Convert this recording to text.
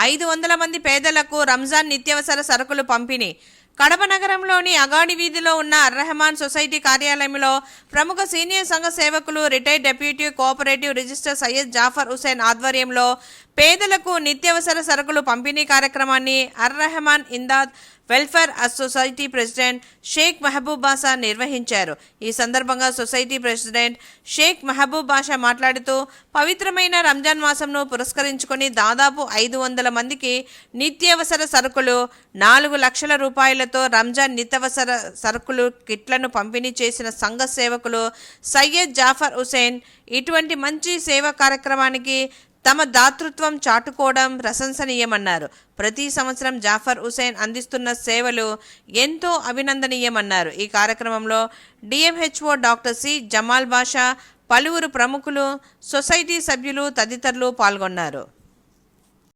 ఐదు వందల మంది పేదలకు రంజాన్ నిత్యావసర సరుకులు పంపిణీ. కడప నగరంలోని అగాడి వీధిలో ఉన్న అర్రహమాన్ సొసైటీ కార్యాలయంలో ప్రముఖ సీనియర్ సంఘ సేవకులు retired deputy cooperative register Syed Jafar Hussain ఆధ్వర్యంలో పేదలకు నిత్యావసర సరుకులు పంపిణీ కార్యక్రమాన్ని Arrahman Imdad welfare society president Shaik Mahaboob Basha నిర్వహించారు. ఈ సందర్భంగా సొసైటీ ప్రెసిడెంట్ షేక్ మహబూబ్ బాషా మాట్లాడుతూ పవిత్రమైన రంజాన్ మాసంను పురస్కరించుకొని దాదాపు ఐదు వందల మందికి నిత్యావసర సరుకులు నాలుగు లక్షల రూపాయలతో రంజాన్ నిత్యావసర సరుకులు కిట్లను పంపిణీ చేసిన సంఘ సేవకులు సయ్యద్ జాఫర్ హుసేన్ ఇటువంటి మంచి సేవా కార్యక్రమానికి తమ దాతృత్వం చాటుకోవడం ప్రశంసనీయమన్నారు. ప్రతి సంవత్సరం జాఫర్ హుసేన్ అందిస్తున్న సేవలు ఎంతో అభినందనీయమన్నారు. ఈ కార్యక్రమంలో DMHO doctor C Jamal Basha పలువురు ప్రముఖులు సొసైటీ సభ్యులు తదితరులు పాల్గొన్నారు.